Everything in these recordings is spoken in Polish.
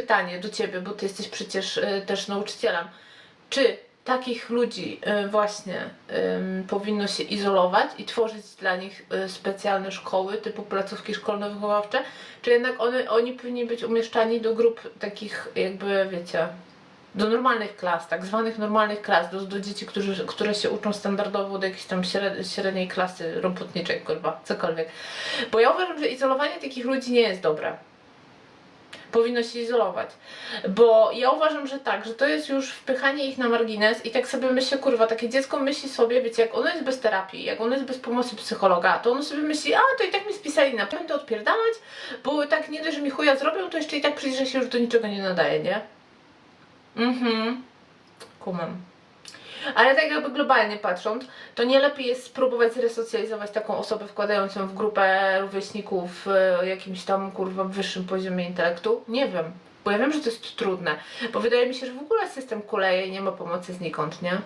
pytanie do ciebie, bo ty jesteś przecież y, też nauczycielem. Czy takich ludzi y, właśnie powinno się izolować i tworzyć dla nich y, specjalne szkoły typu placówki szkolno-wychowawcze, czy jednak one, oni powinni być umieszczani do grup takich jakby, wiecie, do normalnych klas, tak zwanych normalnych klas, do, do dzieci, którzy, które się uczą standardowo do jakiejś tam śred, średniej klasy robotniczej, kurwa, cokolwiek. Bo ja uważam, że izolowanie takich ludzi nie jest dobre. Powinno się izolować. Bo ja uważam, że tak, że to jest już wpychanie ich na margines i tak sobie myślę, kurwa, takie dziecko myśli sobie, wiecie, jak ono jest bez terapii, jak ono jest bez pomocy psychologa, to ono sobie myśli, a to i tak mi spisali na będę odpierdalać, bo tak nie dość, że mi chuja zrobią, to jeszcze i tak że się już do niczego nie nadaje, nie? Mhm. Kumam. Ale tak jakby globalnie patrząc, to nie lepiej jest spróbować zresocjalizować taką osobę, wkładając ją w grupę rówieśników e, o jakimś tam kurwa wyższym poziomie intelektu? Nie wiem. Bo ja wiem, że to jest trudne. Bo wydaje mi się, że w ogóle system kuleje i nie ma pomocy znikąd, nie?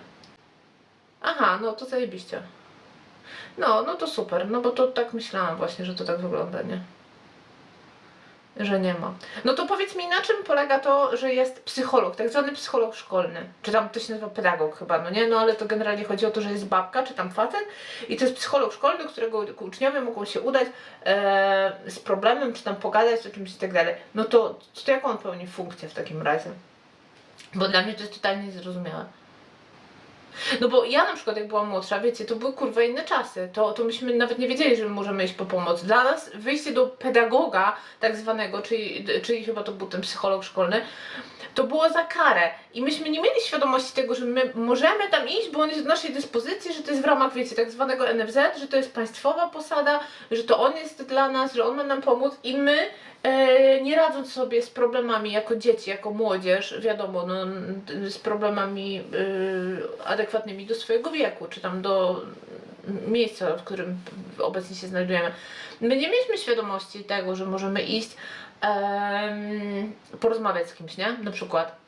Aha, no to zajebiście. No, no to super. No bo to tak myślałam właśnie, że to tak wygląda, nie? Że nie ma. No to powiedz mi, na czym polega to, że jest psycholog, tak zwany psycholog szkolny? Czy tam to się nazywa pedagog chyba, no nie? No ale to generalnie chodzi o to, że jest babka, czy tam facet i to jest psycholog szkolny, którego uczniowie mogą się udać e, z problemem, czy tam pogadać o czymś i tak dalej. No to, to jak on pełni funkcję w takim razie? Bo dla mnie to jest totalnie niezrozumiałe. No bo ja na przykład jak byłam młodsza, wiecie, to były kurwa inne czasy. To, to myśmy nawet nie wiedzieli, że my możemy iść po pomoc. Dla nas wyjście do pedagoga tak zwanego, czyli, czyli chyba to był ten psycholog szkolny, to było za karę. I myśmy nie mieli świadomości tego, że my możemy tam iść, bo on jest w naszej dyspozycji, że to jest w ramach, wiecie, tak zwanego NFZ, że to jest państwowa posada, że to on jest dla nas, że on ma nam pomóc i my nie radząc sobie z problemami jako dzieci, jako młodzież, wiadomo, no, z problemami e, adekwatnymi do swojego wieku, czy tam do miejsca, w którym obecnie się znajdujemy. My nie mieliśmy świadomości tego, że możemy iść porozmawiać z kimś, nie? Na przykład.